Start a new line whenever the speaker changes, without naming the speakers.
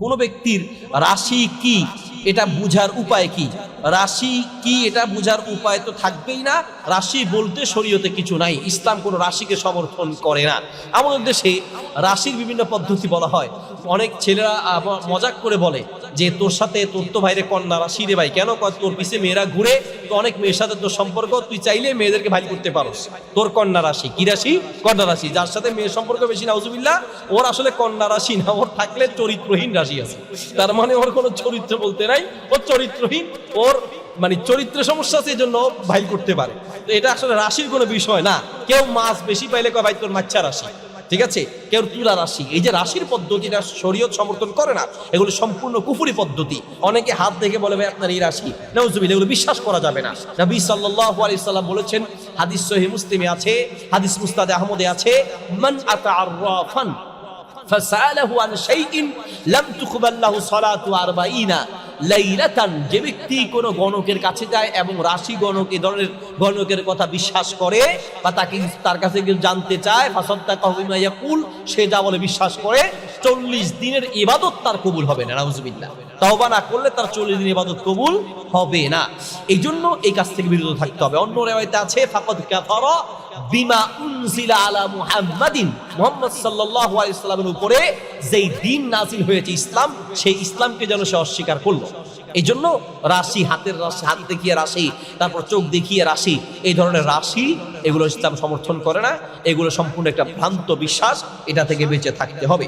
কোনো ব্যক্তির রাশি কি, এটা বুঝার উপায় কি? রাশি কি, এটা বুঝার উপায় তো থাকবেই না। রাশি বলতে শরীয়তে কিছু নাই। ইসলাম কোনো রাশিকে সমর্থন করে না। আমাদের দেশে রাশির বিভিন্ন পদ্ধতি বলা হয়। অনেক ছেলেরা মজাক করে বলে যে তোর সাথে, তোর তো ভাইরে কন্যা, রাশি রে ভাই। কেন? তোর পিছে মেয়েরা ঘুরে, তো অনেক মেয়ের সাথে তোর সম্পর্ক, তুই চাইলে মেয়েদেরকে ভাই করতে পারোস। তোর কন্যা রাশি, কি রাশি? কন্যা রাশি। যার সাথে মেয়ের সম্পর্ক বেশি নাউজুবিল্লাহ ওর আসলে কন্যা রাশি না, ওর থাকলে চরিত্রহীন রাশি আছে। তার মানে ওর কোনো চরিত্র বলতে নাই, ওর চরিত্রহীন, ওর মানে চরিত্র সমস্যা আছে এই জন্য ও ভাই করতে পারে। তো এটা আসলে রাশির কোনো বিষয় না। কেউ মাছ বেশি পাইলে কয়, ভাই, তোর মাচ্ছা রাশি। ঠিক আছে? কেউ তুলা রাশি, এই যে রাশির পদ্ধতিটা শরীয়ত সমর্থন করে না, এগুলো সম্পূর্ণ কুফুরি পদ্ধতি। অনেকে হাত দেখে বলে, ভাই, আপনার এই রাশি নজুবিল এগুলো বিশ্বাস করা যাবে না। নবী সাল্লাল্লাহু আলাইহি সাল্লাম বলেছেন, হাদিস সহিহ মুসলিমে আছে, হাদিস মুস্তাদে আহমদে আছে, মান আতাআররাফান ফাসালাহু আন শাইইন লাম তুকবাল লাহু সালাতু 40 লাইলাতান, যে ব্যক্তি কোনো গণকের কাছে যায় এবং রাশি গণক, এ ধরনের গণকের কথা বিশ্বাস করে বা তাকে তার কাছে কিছু জানতে চায় ফাসাদতা কাহিমা ইয়াকুল, সে যা বলে বিশ্বাস করে 40 দিনের ইবাদত তার কবুল হবে না, নাউজুবিল্লাহ। তাওবা না করলে তার 40 দিন ইবাদত কবুল হবে না। এই জন্য এই কাছ থেকে বিরত থাকতে হবে। অন্য রেওয়ায়তে আছে, ফাকাদ কাফারা বিমা উনজিলা আলা মুহাম্মাদিন। মোহাম্মদ সাল্লাল্লাহু আলাইহি সাল্লামের উপরে যেই দিন নাজিল হয়েছে ইসলাম, সেই ইসলামকে যেন সে অস্বীকার করল। এই জন্য রাশি, হাতের রাশি, হাত দেখিয়ে রাশি, তারপর চোখ দেখিয়ে রাশি, এই ধরনের রাশি, এগুলো ইসলাম সমর্থন করে না। এগুলো সম্পূর্ণ একটা ভ্রান্ত বিশ্বাস, এটা থেকে বেঁচে থাকতে হবে।